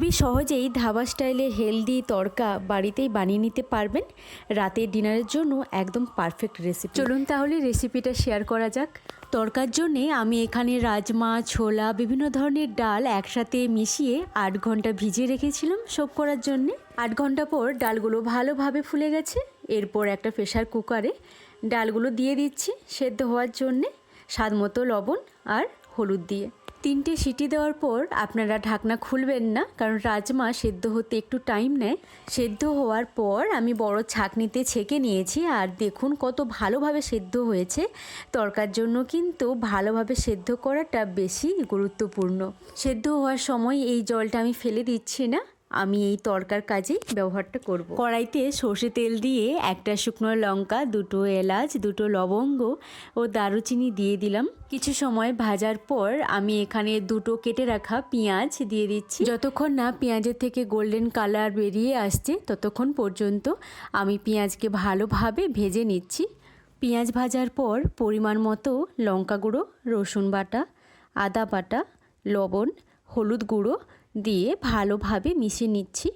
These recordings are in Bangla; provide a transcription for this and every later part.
খুবই সহজেই ধাবা স্টাইলে হেলদি তড়কা বাড়িতেই বানিয়ে নিতে পারবেন। রাতের ডিনারের জন্য একদম পারফেক্ট রেসিপি। চলুন তাহলে রেসিপিটা শেয়ার করা যাক। তড়কার জন্যে আমি এখানে রাজমা ছোলা বিভিন্ন ধরনের ডাল একসাথে মিশিয়ে আট ঘণ্টা ভিজিয়ে রেখেছিলাম সোপ করার জন্যে। আট ঘণ্টা পর ডালগুলো ভালোভাবে ফুলে গেছে। এরপর একটা প্রেশার কুকারে ডালগুলো দিয়ে দিচ্ছি সেদ্ধ হওয়ার জন্যে। স্বাদ মতো লবণ আর হলুদ দিয়ে। তিনটে সিটি দেওয়ার পর আপনারা ঢাকনা খুলবেন না, কারণ রাজমা সেদ্ধ হতে একটু টাইম নেয়। সেদ্ধ হওয়ার পর আমি বড় ছাঁকনিতে ছেঁকে নিয়েছি, আর দেখুন কত ভালোভাবে সেদ্ধ হয়েছে। তরকার জন্য কিন্তু ভালোভাবে সেদ্ধ করাটা বেশি গুরুত্বপূর্ণ। সেদ্ধ হওয়ার সময় এই জলটা আমি ফেলে দিচ্ছি না। আমি এই তরকার কাজেই ব্যবহারটা করব। কড়াইতে সর্ষে তেল দিয়ে একটা শুকনো লঙ্কা, দুটো এলাচ, দুটো লবঙ্গ ও দারুচিনি দিয়ে দিলাম। কিছু সময় ভাজার পর আমি এখানে দুটো কেটে রাখা পেঁয়াজ দিয়ে দিচ্ছি। যতক্ষণ না পেঁয়াজের থেকে গোল্ডেন কালার বেরিয়ে আসছে, ততক্ষণ পর্যন্ত আমি পেঁয়াজকে ভালোভাবে ভেজে নিচ্ছি। পেঁয়াজ ভাজার পর পরিমাণ মতো লঙ্কা গুঁড়ো, রসুন বাটা, আদা বাটা, লবণ, হলুদ গুঁড়ো দিয়ে ভালোভাবে মিশিয়ে নিচ্ছি।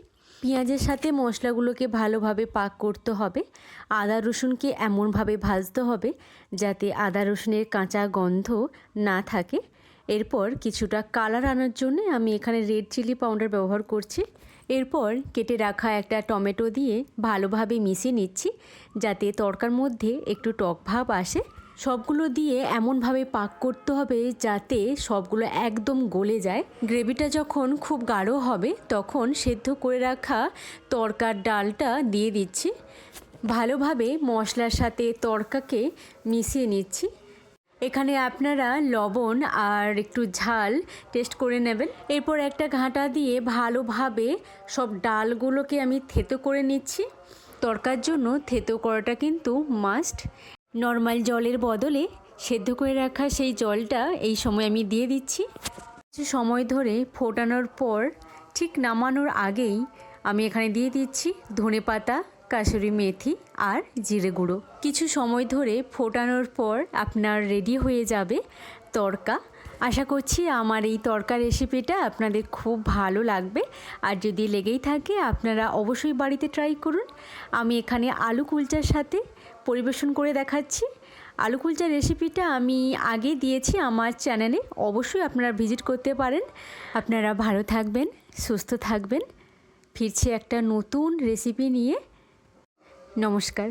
পেঁয়াজের সাথে মশলাগুলোকে ভালোভাবে পাক করতে হবে। আদা রসুনকে এমনভাবে ভাজতে হবে যাতে আদা রসুনের কাঁচা গন্ধ না থাকে। এরপর কিছুটা কালার আনার জন্য আমি এখানে রেড চিলি পাউডার ব্যবহার করছি। এরপর কেটে রাখা একটা টমেটো দিয়ে ভালোভাবে মিশিয়ে নিচ্ছি যাতে তরকার মধ্যে একটু টক ভাব আসে। সবগুলো দিয়ে এমনভাবে পাক করতে হবে যাতে সবগুলো একদম গলে যায়। গ্রেভিটা যখন খুব গাঢ় হবে, তখন সেদ্ধ করে রাখা তরকার ডালটা দিয়ে দিচ্ছি। ভালোভাবে মশলার সাথে তরকাকে মিশিয়ে নিচ্ছি। এখানে আপনারা লবণ আর একটু ঝাল টেস্ট করে নেবেন। এরপর একটা ঘাঁটা দিয়ে ভালোভাবে সব ডালগুলোকে আমি থেতো করে নিচ্ছি। তরকার জন্য থেতো করাটা কিন্তু মাস্ট। নর্মাল জলের বদলে সেদ্ধ করে রাখা সেই জলটা এই সময় আমি দিয়ে দিচ্ছি। কিছু সময় ধরে ফোটানোর পর ঠিক নামানোর আগেই আমি এখানে দিয়ে দিচ্ছি ধনে পাতা কাসুরি মেথি আর জিরে গুঁড়ো। কিছু সময় ধরে ফোটানোর পর আপনার রেডি হয়ে যাবে তরকা। আশা করছি আমার এই তড়কা রেসিপিটা আপনাদের খুব ভালো লাগবে। আর যদি লেগেই থাকে আপনারা অবশ্যই বাড়িতে ট্রাই করুন। আমি এখানে আলু কুলচার সাথে পরিবেশন করে দেখাচ্ছি। আলু কুলচার রেসিপিটা আমি আগে দিয়েছি আমার চ্যানেলে অবশ্যই আপনারা ভিজিট করতে পারেন। আপনারা ভালো থাকবেন, সুস্থ থাকবেন। ফিরছি একটা নতুন রেসিপি নিয়ে। নমস্কার।